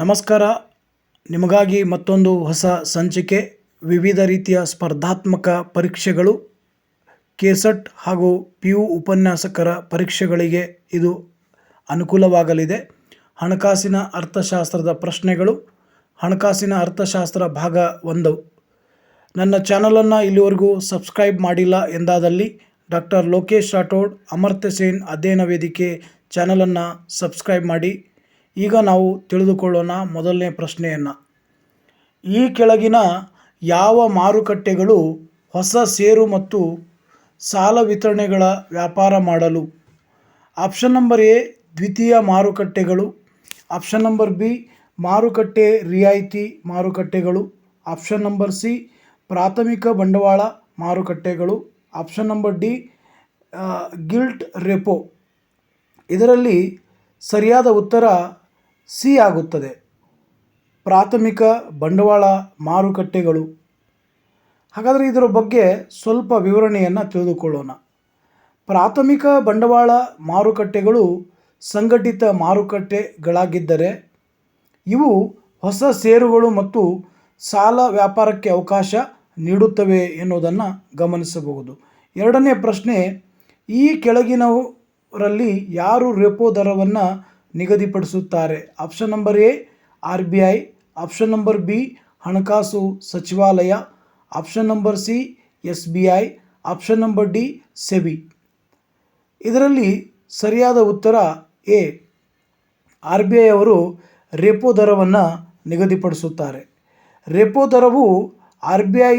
ನಮಸ್ಕಾರ. ನಿಮಗಾಗಿ ಮತ್ತೊಂದು ಹೊಸ ಸಂಚಿಕೆ, ವಿವಿಧ ರೀತಿಯ ಸ್ಪರ್ಧಾತ್ಮಕ ಪರೀಕ್ಷೆಗಳು, ಕೆಸಟ್ ಹಾಗೂ ಪಿ ಯು ಉಪನ್ಯಾಸಕರ ಪರೀಕ್ಷೆಗಳಿಗೆ ಇದು ಅನುಕೂಲವಾಗಲಿದೆ. ಹಣಕಾಸಿನ ಅರ್ಥಶಾಸ್ತ್ರದ ಪ್ರಶ್ನೆಗಳು, ಹಣಕಾಸಿನ ಅರ್ಥಶಾಸ್ತ್ರ ಭಾಗ ಒಂದು. ನನ್ನ ಚಾನಲನ್ನು ಇಲ್ಲಿವರೆಗೂ ಸಬ್ಸ್ಕ್ರೈಬ್ ಮಾಡಿಲ್ಲ ಎಂದಾದಲ್ಲಿ ಡಾಕ್ಟರ್ ಲೋಕೇಶ್ ರಾಠೋಡ್, ಅಮರ್ತ್ಯ ಸೇನ್ ಅಧ್ಯಯನ ವೇದಿಕೆ ಚಾನಲನ್ನು ಸಬ್ಸ್ಕ್ರೈಬ್ ಮಾಡಿ. ಈಗ ನಾವು ತಿಳಿದುಕೊಳ್ಳೋಣ ಮೊದಲನೇ ಪ್ರಶ್ನೆಯನ್ನು. ಈ ಕೆಳಗಿನ ಯಾವ ಮಾರುಕಟ್ಟೆಗಳು ಹೊಸ ಸೇರು ಮತ್ತು ಸಾಲ ವಿತರಣೆಗಳ ವ್ಯಾಪಾರ ಮಾಡಲು? ಆಪ್ಷನ್ ನಂಬರ್ ಎ, ದ್ವಿತೀಯ ಮಾರುಕಟ್ಟೆಗಳು. ಆಪ್ಷನ್ ನಂಬರ್ ಬಿ, ಮಾರುಕಟ್ಟೆ ರಿಯಾಯಿತಿ ಮಾರುಕಟ್ಟೆಗಳು. ಆಪ್ಷನ್ ನಂಬರ್ ಸಿ, ಪ್ರಾಥಮಿಕ ಬಂಡವಾಳ ಮಾರುಕಟ್ಟೆಗಳು. Option number D gilt repo. ಇದರಲ್ಲಿ ಸರಿಯಾದ ಉತ್ತರ ಸಿ ಆಗುತ್ತದೆ. ಪ್ರಾಥಮಿಕ ಬಂಡವಾಳ ಮಾರುಕಟ್ಟೆಗಳು. ಹಾಗಾದರೆ ಇದರ ಬಗ್ಗೆ ಸ್ವಲ್ಪ ವಿವರಣೆಯನ್ನು ತಿಳಿದುಕೊಳ್ಳೋಣ. ಪ್ರಾಥಮಿಕ ಬಂಡವಾಳ ಮಾರುಕಟ್ಟೆಗಳು ಸಂಘಟಿತ ಮಾರುಕಟ್ಟೆಗಳಾಗಿದ್ದರೆ ಇವು ಹೊಸ ಷೇರುಗಳು ಮತ್ತು ಸಾಲ ವ್ಯಾಪಾರಕ್ಕೆ ಅವಕಾಶ ನೀಡುತ್ತವೆ ಎನ್ನುವುದನ್ನು ಗಮನಿಸಬಹುದು. ಎರಡನೇ ಪ್ರಶ್ನೆ, ಈ ಕೆಳಗಿನವರಲ್ಲಿ ಯಾರು ರೆಪೋ ದರವನ್ನು ನಿಗದಿಪಡಿಸುತ್ತಾರೆ. Option number A R B I option number B ಹಣಕಾಸು ಸಚಿವಾಲಯ. Option number C S B I option number D SEBI ಇದರಲ್ಲಿ ಸರಿಯಾದ ಉತ್ತರ ಎ ಆರ್ ಬಿ ಐ ಅವರು ರೆಪೋ ದರವನ್ನು ನಿಗದಿಪಡಿಸುತ್ತಾರೆ. ರೆಪೋ ದರವು ಆರ್ ಬಿ ಐ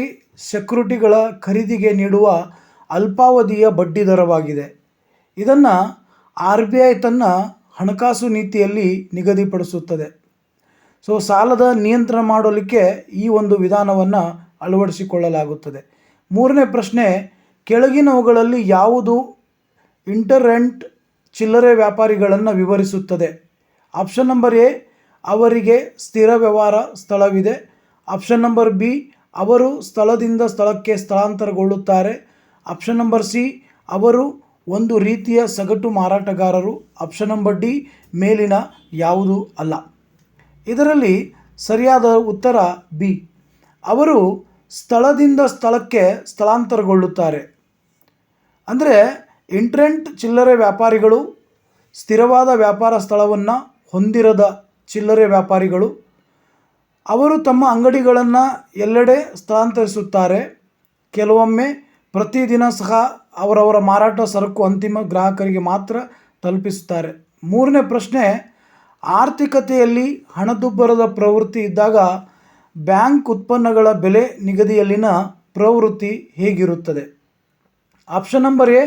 ಸೆಕ್ಯುರಿಟಿಗಳ ಖರೀದಿಗೆ ನೀಡುವ ಅಲ್ಪಾವಧಿಯ ಬಡ್ಡಿ ದರವಾಗಿದೆ. ಇದನ್ನು ಆರ್ ಬಿ ಐ ತನ್ನ ಹಣಕಾಸು ನೀತಿಯಲ್ಲಿ ನಿಗದಿಪಡಿಸುತ್ತದೆ. ಸೊ ಸಾಲದ ನಿಯಂತ್ರಣ ಮಾಡಲಿಕ್ಕೆ ಈ ಒಂದು ವಿಧಾನವನ್ನು ಅಳವಡಿಸಿಕೊಳ್ಳಲಾಗುತ್ತದೆ. ಮೂರನೇ ಪ್ರಶ್ನೆ, ಕೆಳಗಿನವುಗಳಲ್ಲಿ ಯಾವುದು ಇಂಟರ್ರೆಂಟ್ ಚಿಲ್ಲರೆ ವ್ಯಾಪಾರಿಗಳನ್ನು ವಿವರಿಸುತ್ತದೆ? ಆಪ್ಷನ್ ನಂಬರ್ ಎ, ಅವರಿಗೆ ಸ್ಥಿರ ವ್ಯವಹಾರ ಸ್ಥಳವಿದೆ. ಆಪ್ಷನ್ ನಂಬರ್ ಬಿ, ಅವರು ಸ್ಥಳದಿಂದ ಸ್ಥಳಕ್ಕೆ ಸ್ಥಳಾಂತರಗೊಳ್ಳುತ್ತಾರೆ. ಆಪ್ಷನ್ ನಂಬರ್ ಸಿ, ಅವರು ಒಂದು ರೀತಿಯ ಸಗಟು ಮಾರಾಟಗಾರರು ಆಪ್ಷನ್ ನಂಬರ್ ಡಿ ಮೇಲಿನ ಯಾವುದೂ ಅಲ್ಲ. ಇದರಲ್ಲಿ ಸರಿಯಾದ ಉತ್ತರ ಬಿ. ಅವರು ಸ್ಥಳದಿಂದ ಸ್ಥಳಕ್ಕೆ ಸ್ಥಳಾಂತರಗೊಳ್ಳುತ್ತಾರೆ. ಅಂದರೆ ಇಂಟ್ರೆಂಟ್ ಚಿಲ್ಲರೆ ವ್ಯಾಪಾರಿಗಳು, ಸ್ಥಿರವಾದ ವ್ಯಾಪಾರ ಸ್ಥಳವನ್ನು ಹೊಂದಿರದ ಚಿಲ್ಲರೆ ವ್ಯಾಪಾರಿಗಳು, ಅವರು ತಮ್ಮ ಅಂಗಡಿಗಳನ್ನು ಎಲ್ಲೆಡೆ ಸ್ಥಳಾಂತರಿಸುತ್ತಾರೆ. ಕೆಲವೊಮ್ಮೆ ಪ್ರತಿದಿನ ಸಹ ಅವರವರ ಮಾರಾಟ ಸರಕು ಅಂತಿಮ ಗ್ರಾಹಕರಿಗೆ ಮಾತ್ರ ತಲುಪಿಸುತ್ತಾರೆ. ಮೂರನೇ ಪ್ರಶ್ನೆ, ಆರ್ಥಿಕತೆಯಲ್ಲಿ ಹಣದುಬ್ಬರದ ಪ್ರವೃತ್ತಿ ಇದ್ದಾಗ ಬ್ಯಾಂಕ್ ಉತ್ಪನ್ನಗಳ ಬೆಲೆ ನಿಗದಿಯಲ್ಲಿನ ಪ್ರವೃತ್ತಿ ಹೇಗಿರುತ್ತದೆ? ಆಪ್ಷನ್ ನಂಬರ್ ಎ,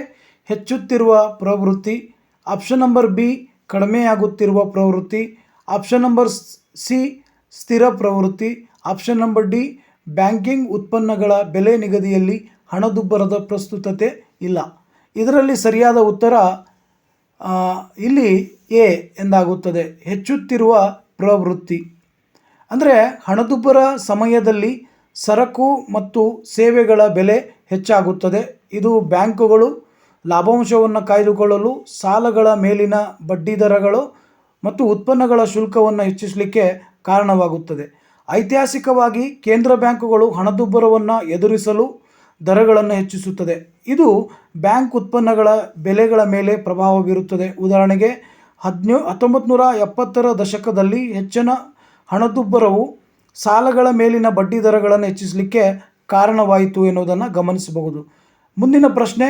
ಹೆಚ್ಚುತ್ತಿರುವ ಪ್ರವೃತ್ತಿ. ಆಪ್ಷನ್ ನಂಬರ್ ಬಿ, ಕಡಿಮೆಯಾಗುತ್ತಿರುವ ಪ್ರವೃತ್ತಿ. ಆಪ್ಷನ್ ನಂಬರ್ ಸಿ, ಸ್ಥಿರ ಪ್ರವೃತ್ತಿ. ಆಪ್ಷನ್ ನಂಬರ್ ಡಿ, ಬ್ಯಾಂಕಿಂಗ್ ಉತ್ಪನ್ನಗಳ ಬೆಲೆ ನಿಗದಿಯಲ್ಲಿ ಹಣದುಬ್ಬರದ ಪ್ರಸ್ತುತತೆ ಇಲ್ಲ. ಇದರಲ್ಲಿ ಸರಿಯಾದ ಉತ್ತರ ಇಲ್ಲಿ ಎ ಎಂದಾಗುತ್ತದೆ. ಹೆಚ್ಚುತ್ತಿರುವ ಪ್ರವೃತ್ತಿ. ಅಂದರೆ ಹಣದುಬ್ಬರ ಸಮಯದಲ್ಲಿ ಸರಕು ಮತ್ತು ಸೇವೆಗಳ ಬೆಲೆ ಹೆಚ್ಚಾಗುತ್ತದೆ. ಇದು ಬ್ಯಾಂಕುಗಳು ಲಾಭಾಂಶವನ್ನು ಕಾಯ್ದುಕೊಳ್ಳಲು, ಸಾಲಗಳ ಮೇಲಿನ ಬಡ್ಡಿದರಗಳು ಮತ್ತು ಉತ್ಪನ್ನಗಳ ಶುಲ್ಕವನ್ನು ಹೆಚ್ಚಿಸಲಿಕ್ಕೆ ಕಾರಣವಾಗುತ್ತದೆ. ಐತಿಹಾಸಿಕವಾಗಿ ಕೇಂದ್ರ ಬ್ಯಾಂಕುಗಳು ಹಣದುಬ್ಬರವನ್ನು ಎದುರಿಸಲು ದರಗಳನ್ನು ಹೆಚ್ಚಿಸುತ್ತದೆ. ಇದು ಬ್ಯಾಂಕ್ ಉತ್ಪನ್ನಗಳ ಬೆಲೆಗಳ ಮೇಲೆ ಪ್ರಭಾವ ಬೀರುತ್ತದೆ. ಉದಾಹರಣೆಗೆ, ಹದಿನ ಹತ್ತೊಂಬತ್ತು ನೂರ ಎಪ್ಪತ್ತರ ದಶಕದಲ್ಲಿ ಹೆಚ್ಚಿನ ಹಣದುಬ್ಬರವು ಸಾಲಗಳ ಮೇಲಿನ ಬಡ್ಡಿ ದರಗಳನ್ನು ಹೆಚ್ಚಿಸಲಿಕ್ಕೆ ಕಾರಣವಾಯಿತು ಎನ್ನುವುದನ್ನು ಗಮನಿಸಬಹುದು. ಮುಂದಿನ ಪ್ರಶ್ನೆ,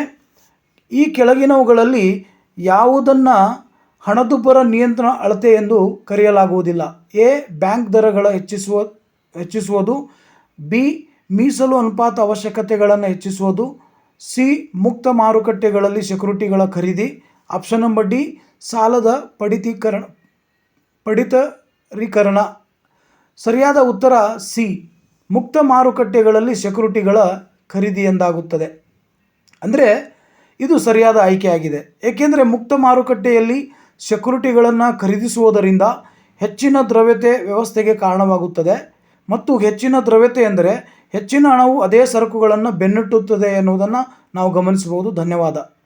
ಈ ಕೆಳಗಿನವುಗಳಲ್ಲಿ ಯಾವುದನ್ನು ಹಣದುಬ್ಬರ ನಿಯಂತ್ರಣ ಅಳತೆ ಎಂದು ಕರೆಯಲಾಗುವುದಿಲ್ಲ? ಎ, ಬ್ಯಾಂಕ್ ದರಗಳ ಹೆಚ್ಚಿಸುವ, ಹೆಚ್ಚಿಸುವುದು, ಬಿ ಮೀಸಲು ಅನುಪಾತ ಅವಶ್ಯಕತೆಗಳನ್ನು ಹೆಚ್ಚಿಸುವುದು. ಸಿ, ಮುಕ್ತ ಮಾರುಕಟ್ಟೆಗಳಲ್ಲಿ ಸೆಕ್ಯುರಿಟಿಗಳ ಖರೀದಿ. ಆಪ್ಷನ್ ನಂಬರ್ ಡಿ, ಸಾಲದ ಪಡಿತೀಕರಣ, ಪಡಿತರೀಕರಣ. ಸರಿಯಾದ ಉತ್ತರ ಸಿ, ಮುಕ್ತ ಮಾರುಕಟ್ಟೆಗಳಲ್ಲಿ ಸೆಕ್ಯುರಿಟಿಗಳ ಖರೀದಿ ಎಂದಾಗುತ್ತದೆ. ಅಂದರೆ ಇದು ಸರಿಯಾದ ಆಯ್ಕೆಯಾಗಿದೆ. ಏಕೆಂದರೆ ಮುಕ್ತ ಮಾರುಕಟ್ಟೆಯಲ್ಲಿ ಸೆಕ್ಯುರಿಟಿಗಳನ್ನು ಖರೀದಿಸುವುದರಿಂದ ಹೆಚ್ಚಿನ ದ್ರವ್ಯತೆ ವ್ಯವಸ್ಥೆಗೆ ಕಾರಣವಾಗುತ್ತದೆ. ಮತ್ತು ಹೆಚ್ಚಿನ ದ್ರವ್ಯತೆ ಎಂದರೆ ಹೆಚ್ಚಿನ ಹಣವು ಅದೇ ಸರಕುಗಳನ್ನು ಬೆನ್ನಟ್ಟುತ್ತದೆ ಎನ್ನುವುದನ್ನು ನಾವು ಗಮನಿಸಬಹುದು. ಧನ್ಯವಾದ.